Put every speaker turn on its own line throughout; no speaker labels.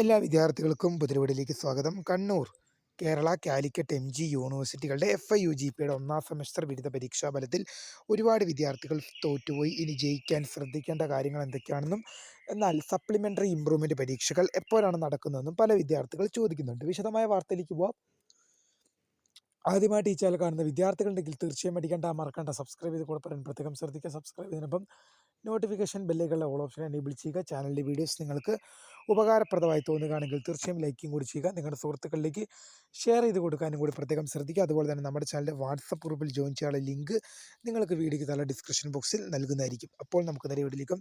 എല്ലാ വിദ്യാർത്ഥികൾക്കും പുതിരവീടിലേക്ക് സ്വാഗതം. കണ്ണൂർ കേരള കാലിക്കറ്റ് എം ജി യൂണിവേഴ്സിറ്റികളുടെ എഫ് ഐ യു ജി പിയുടെ ഒന്നാം സെമസ്റ്റർ ബിരുദ പരീക്ഷാ ഫലത്തിൽ ഒരുപാട് വിദ്യാർത്ഥികൾ തോറ്റുപോയി. ഇനി ജയിക്കാൻ ശ്രദ്ധിക്കേണ്ട കാര്യങ്ങൾ എന്തൊക്കെയാണെന്നും എന്നാൽ സപ്ലിമെന്ററി ഇമ്പ്രൂവ്മെന്റ് പരീക്ഷകൾ എപ്പോഴാണ് നടക്കുന്നതെന്നും പല വിദ്യാർത്ഥികൾ ചോദിക്കുന്നുണ്ട്. വിശദമായ വാർത്തയിലേക്ക് പോവാം. ആദ്യമായിട്ട് ഈ ചാനൽ കാണുന്ന വിദ്യാർത്ഥികളുണ്ടെങ്കിൽ തീർച്ചയായും അടിക്കേണ്ട മറക്കേണ്ട സബ്സ്ക്രൈബ് ചെയ്ത് കൂടെ പറയാൻ പ്രത്യേകം ശ്രദ്ധിക്കുക. സബ്സ്ക്രൈബ് ചെയ്തതിനൊപ്പം നോട്ടിഫിക്കേഷൻ ബെല്ലുകളുടെ ഓൾ ഓപ്ഷൻ എനേബിൾ ചെയ്യുക. ചാനലിന്റെ വീഡിയോസ് നിങ്ങൾക്ക് ഉപകാരപ്രദമായി തോന്നുകയാണെങ്കിൽ തീർച്ചയായും ലൈക്കും കൂടി ചെയ്യുക. നിങ്ങളുടെ സുഹൃത്തുക്കളിലേക്ക് ഷെയർ ചെയ്ത് കൊടുക്കാനും കൂടി പ്രത്യേകം ശ്രദ്ധിക്കുക. അതുപോലെ തന്നെ നമ്മുടെ ചാനലിന്റെ വാട്സപ്പ് ഗ്രൂപ്പിൽ ജോയിൻ ചെയ്യാനുള്ള ലിങ്ക് നിങ്ങൾക്ക് വീഡിയോയ്ക്ക് തല ഡിസ്ക്രിപ്ഷൻ ബോക്സിൽ നൽകുന്നതായിരിക്കും. അപ്പോൾ നമുക്ക് നേരെ വീട്ടിലേക്കും.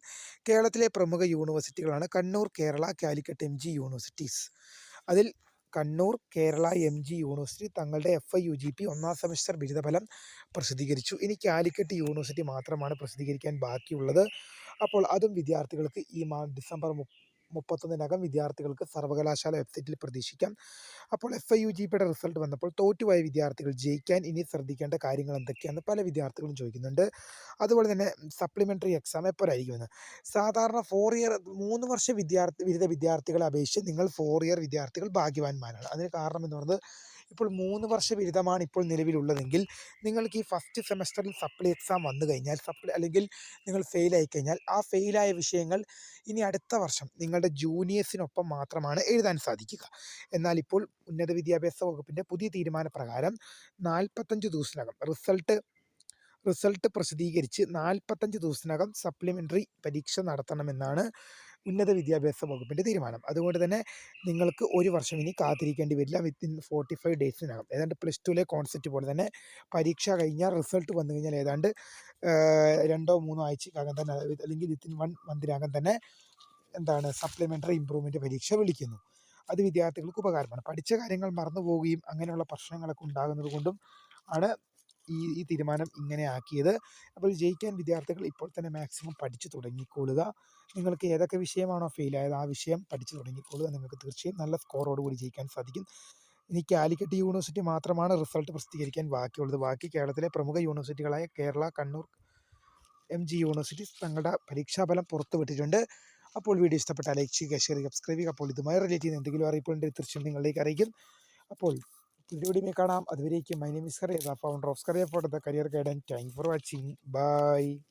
കേരളത്തിലെ പ്രമുഖ യൂണിവേഴ്സിറ്റികളാണ് Kannur Kerala Calicut M G universities. അതിൽ Kannur Kerala M G university തങ്ങളുടെ F I U G P ഒന്നാം സെമസ്റ്റർ ബിരുദഫലം പ്രസിദ്ധീകരിച്ചു. ഇനി കാലിക്കറ്റ് യൂണിവേഴ്സിറ്റി മാത്രമാണ് പ്രസിദ്ധീകരിക്കാൻ ബാക്കിയുള്ളത്. അപ്പോൾ അതും വിദ്യാർത്ഥികൾക്ക് ഈ മാ ഡിസംബർ മുപ്പത്തൊന്നിനകം വിദ്യാർത്ഥികൾക്ക് സർവകലാശാല വെബ്സൈറ്റിൽ പ്രതീക്ഷിക്കാം. അപ്പോൾ എഫ് ഐ യു ജി പിയുടെ റിസൾട്ട് വന്നപ്പോൾ തോറ്റുപോയ വിദ്യാർത്ഥികൾ ജയിക്കാൻ ഇനി ശ്രദ്ധിക്കേണ്ട കാര്യങ്ങൾ എന്തൊക്കെയാണെന്ന് പല വിദ്യാർത്ഥികളും ചോദിക്കുന്നുണ്ട്. അതുപോലെ തന്നെ സപ്ലിമെന്ററി എക്സാം എപ്പോഴായിരിക്കുമെന്ന് സാധാരണ ഫോർ ഇയർ മൂന്ന് വർഷ വിദ്യാർത്ഥി ബിരുദ വിദ്യാർത്ഥികളെ അപേക്ഷിച്ച് നിങ്ങൾ ഫോർ ഇയർ വിദ്യാർത്ഥികൾ ഭാഗ്യവാന്മാരാണ്. അതിന് കാരണം എന്ന് പറയുന്നത് ഇപ്പോൾ മൂന്ന് വർഷ ബിരുദമാണ് ഇപ്പോൾ നിലവിലുള്ളതെങ്കിൽ നിങ്ങൾക്ക് ഈ ഫസ്റ്റ് സെമസ്റ്ററിൽ സപ്ലി എക്സാം വന്നു കഴിഞ്ഞാൽ സപ്ലി അല്ലെങ്കിൽ നിങ്ങൾ ഫെയിലായി കഴിഞ്ഞാൽ ആ ഫെയിലായ വിഷയങ്ങൾ ഇനി അടുത്ത വർഷം നിങ്ങളുടെ ജൂനിയേഴ്സിനൊപ്പം മാത്രമാണ് എഴുതാൻ സാധിക്കുക. എന്നാൽ ഇപ്പോൾ ഉന്നത വിദ്യാഭ്യാസ വകുപ്പിന്റെ പുതിയ തീരുമാനപ്രകാരം നാൽപ്പത്തഞ്ച് ദിവസത്തിനകം റിസൾട്ട് റിസൾട്ട് പ്രസിദ്ധീകരിച്ച് നാൽപ്പത്തഞ്ച് ദിവസത്തിനകം സപ്ലിമെന്ററി പരീക്ഷ നടത്തണമെന്നാണ് ഉന്നത വിദ്യാഭ്യാസ വകുപ്പിന്റെ തീരുമാനം. അതുകൊണ്ട് തന്നെ നിങ്ങൾക്ക് ഒരു വർഷം ഇനി കാത്തിരിക്കേണ്ടി വരില്ല. വിത്തിൻ ഫോർട്ടി ഫൈവ് ഡേയ്സിനകം ഏതാണ്ട് പ്ലസ് ടുവിലെ കോൺസെപ്റ്റ് പോലെ തന്നെ പരീക്ഷ കഴിഞ്ഞാൽ റിസൾട്ട് വന്നു കഴിഞ്ഞാൽ ഏതാണ്ട് രണ്ടോ മൂന്നോ ആഴ്ചക്കകം തന്നെ അല്ലെങ്കിൽ വിത്തിൻ വൺ മന്തിനകം തന്നെ എന്താണ് സപ്ലിമെന്ററി ഇമ്പ്രൂവ്മെന്റ് പരീക്ഷ വിളിക്കുന്നു. അത് വിദ്യാർത്ഥികൾക്ക് ഉപകാരമാണ്. പഠിച്ച കാര്യങ്ങൾ മറന്നു പോവുകയും അങ്ങനെയുള്ള പ്രശ്നങ്ങളൊക്കെ ഉണ്ടാകുന്നത് കൊണ്ടും ആണ് ഈ ഈ തീരുമാനം ഇങ്ങനെ ആക്കിയത്. അപ്പോൾ ജയിക്കാൻ വിദ്യാർത്ഥികൾ ഇപ്പോൾ തന്നെ മാക്സിമം പഠിച്ചു തുടങ്ങിക്കൊള്ളുക. നിങ്ങൾക്ക് ഏതൊക്കെ വിഷയമാണോ ഫെയിലായത് ആ വിഷയം പഠിച്ചു തുടങ്ങിക്കൊള്ളുക നിങ്ങൾക്ക് തീർച്ചയായും നല്ല സ്കോറോട് കൂടി ജയിക്കാൻ സാധിക്കും. ഇനി കാലിക്കറ്റ് യൂണിവേഴ്സിറ്റി മാത്രമാണ് റിസൾട്ട് പ്രസിദ്ധീകരിക്കാൻ ബാക്കിയുള്ളത്. ബാക്കി കേരളത്തിലെ പ്രമുഖ യൂണിവേഴ്സിറ്റികളായ Kerala Kannur M G university തങ്ങളുടെ പരീക്ഷാഫലം പുറത്തുവിട്ടിട്ടുണ്ട്. അപ്പോൾ വീഡിയോ ഇഷ്ടപ്പെട്ടാൽ ലൈക്ക് ചെയ്യുക ഷെയർ ചെയ്യുക സബ്സ്ക്രൈബ് ചെയ്യുക. അപ്പോൾ ഇതുമായി റിലേറ്റ് ചെയ്യുന്ന എന്തെങ്കിലും അറിയിപ്പുണ്ടെങ്കിൽ തീർച്ചയായും നിങ്ങളിലേക്ക് അറിയിക്കും. അപ്പോൾ വീഡിയോ കാണാം. അതുവരേക്കും my name is Kariya founder of Kariya for the career guide and thank for watching bye